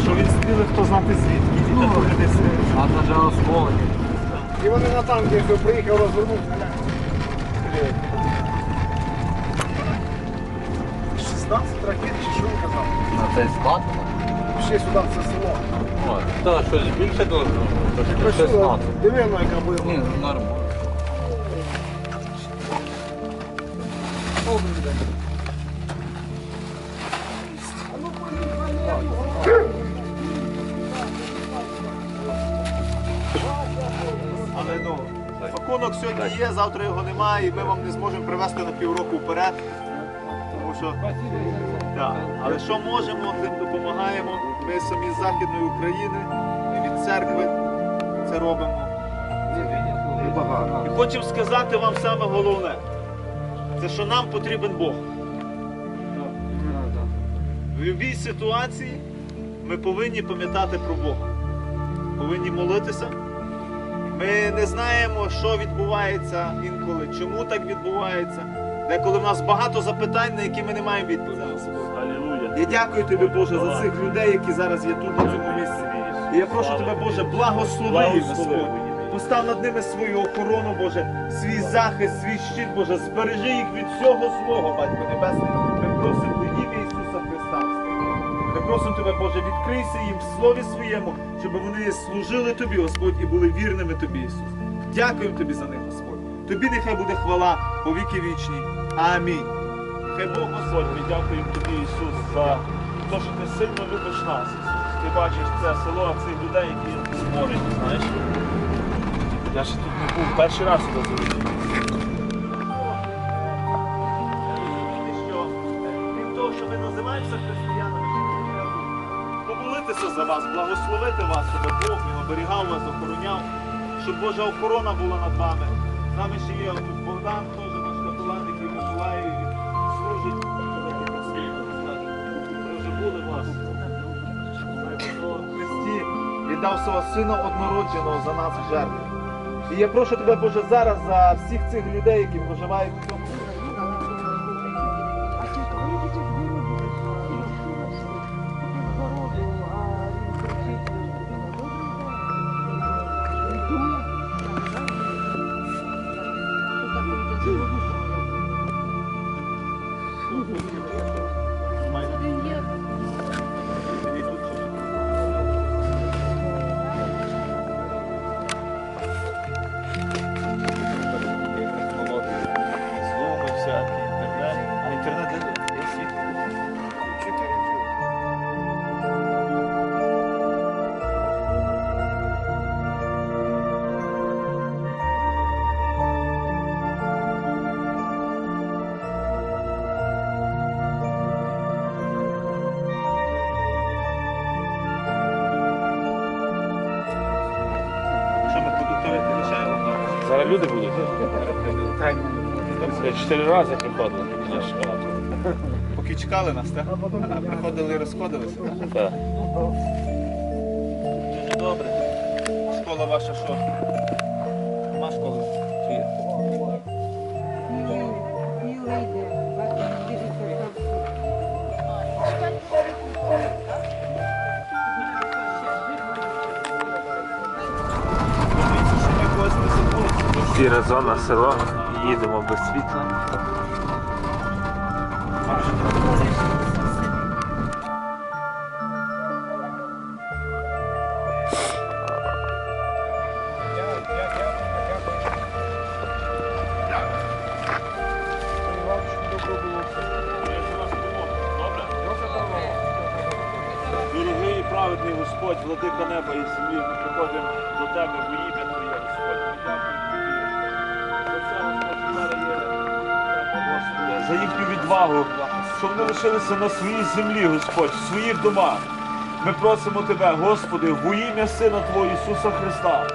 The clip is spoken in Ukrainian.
що відстріли, хто знати звідки. Ну, а нажала сховані. І вони на танки все приїхав, розвернув. — 16 ракет чи що він казав? На це складно? Ще сюди в це село. О, Та щось більше должно. Ти ну, яка була. Ні, ну, нормально. Добрий день. Ну, пакунок сьогодні є, завтра його немає, і ми вам не зможемо привезти на півроку вперед. Тому що, да. Але що можемо, тим допомагаємо. Ми самі з Західної України, ми від церкви це робимо. І хочемо сказати вам саме головне, це що нам потрібен Бог. В будь-якій ситуації ми повинні пам'ятати про Бога. Повинні молитися. Ми не знаємо, що відбувається інколи, чому так відбувається. Деколи в нас багато запитань, на які ми не маємо відповіді. Я дякую тобі, Боже, за цих людей, які зараз є тут на цьому місці. І я прошу тебе, Боже, благослови їх, Господь. Постав над ними свою охорону, Боже, свій захист, свій щит, Боже, збережи їх від всього злого, Батько Небесний. Ми просимо просимо тебе, Боже, відкрийся їм в слові своєму, щоб вони служили тобі, Господь, і були вірними тобі, Ісус. Дякуємо тобі за них, Господь. Тобі нехай буде хвала по віки вічні. Амінь. Нехай Бог Господь. Ми дякуємо тобі, Ісус, за те, що ти сильно любиш нас, Ісус. Ти бачиш це село, цих людей, які зможуть, знаєш. Я ще тут не був, перший раз туди завітав. що ми називаємося християнами, помолитися за вас, благословити вас, щоб Бог він оберігав вас, охороняв, щоб Божа охорона була над вами. З нами ще є тут Богдан, теж наш капелан, який Миколаєві служить. Вже були вас. Христі віддав свого сина однородженого за нас в жертву. І я прошу тебе, Боже, зараз за всіх цих людей, які проживають в цьому Зараз люди будуть. Я чотири рази приходили на шоколад. Поки чекали нас, так? Приходили і розходилися. Так. Дуже добре. Школа ваша що? Нема школи? Чи є? Дивіться, Сіра зона село, їдемо без світла. Дорогий праведний Господь, владика неба і землі, ми приходимо до Тебе в ім'я Твоє, Господь. Відвагу, щоб вони лишилися на своїй землі, Господь, в своїх домах. Ми просимо Тебе, Господи, в ім'я Сина Твого Ісуса Христа,